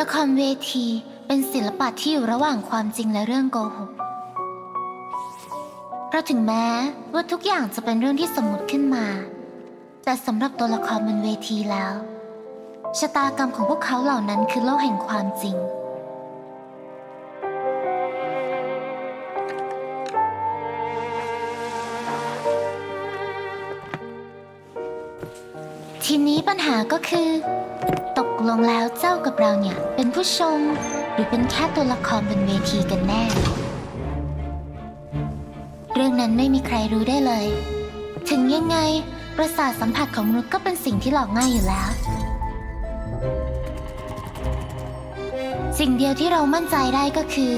ละครเวทีเป็นศิลปะที่อยู่ระหว่างความจริงและเรื่องโกหก เพราะถึงแม้ว่าทุกอย่างจะเป็นเรื่องที่สมมติขึ้นมา แต่สำหรับตัวละครบนเวทีแล้ว ชะตากรรมของพวกเขาเหล่านั้นคือโลกแห่งความจริง ทีนี้ปัญหาก็คือ ตกลงแล้วเจ้ากับเราเนี่ยเป็นผู้ชม หรือเป็นแค่ตัวละครบนเวทีกันแน่ เรื่องนั้นไม่มีใครรู้ได้เลย ถึงยังไงประสาทสัมผัสของมนุษย์ก็เป็นสิ่งที่หลอกง่ายอยู่แล้ว สิ่งเดียวที่เรามั่นใจได้ก็คือ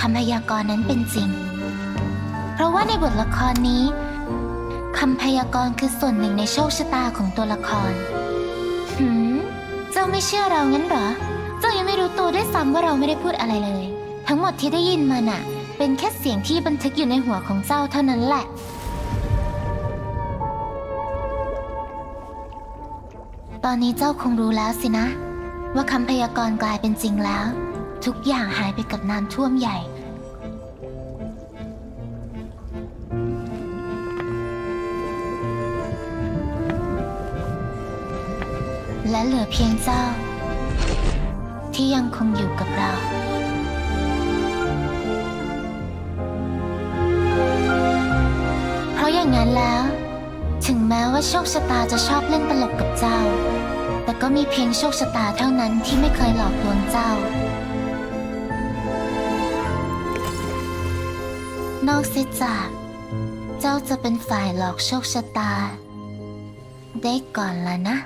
คำพยากรณ์นั้นเป็นจริง เพราะว่าในบทละครนี้ำพยากรณ์คือส่วนหนึ่งในโชคชะตาของตัวละคร หืม เจ้าไม่เชื่อเรางั้นเหรอ เจ้ายังไม่รู้ตัวด้วยซ้ำว่าเราไม่ได้พูดอะไรเลย ทั้งหมดที่ได้ยินมาน่ะ เป็นแค่เสียงที่บันทึกอยู่ในหัวของเจ้าเท่านั้นแหละ ตอนนี้เจ้าคงรู้แล้วสินะ ว่าคำพยากรณ์กลายเป็นจริงแล้ว ทุกอย่างหายไปกับน้ำท่วมใหญ่ และเหลือเพียงเจ้า ที่ยังคงอยู่กับเราเพราะอย่างนั้นแล้ว ถึงแม้ว่าโชคชะตาจะชอบเล่นตลกกับเจ้า แต่ก็มีเพียงโชคชะตาเท่านั้นที่ไม่เคยหลอกลวงเจ้า นอกเสียจากเจ้าจะเป็นฝ่ายหลอกโชคชะตา ได้ก่อนละนะ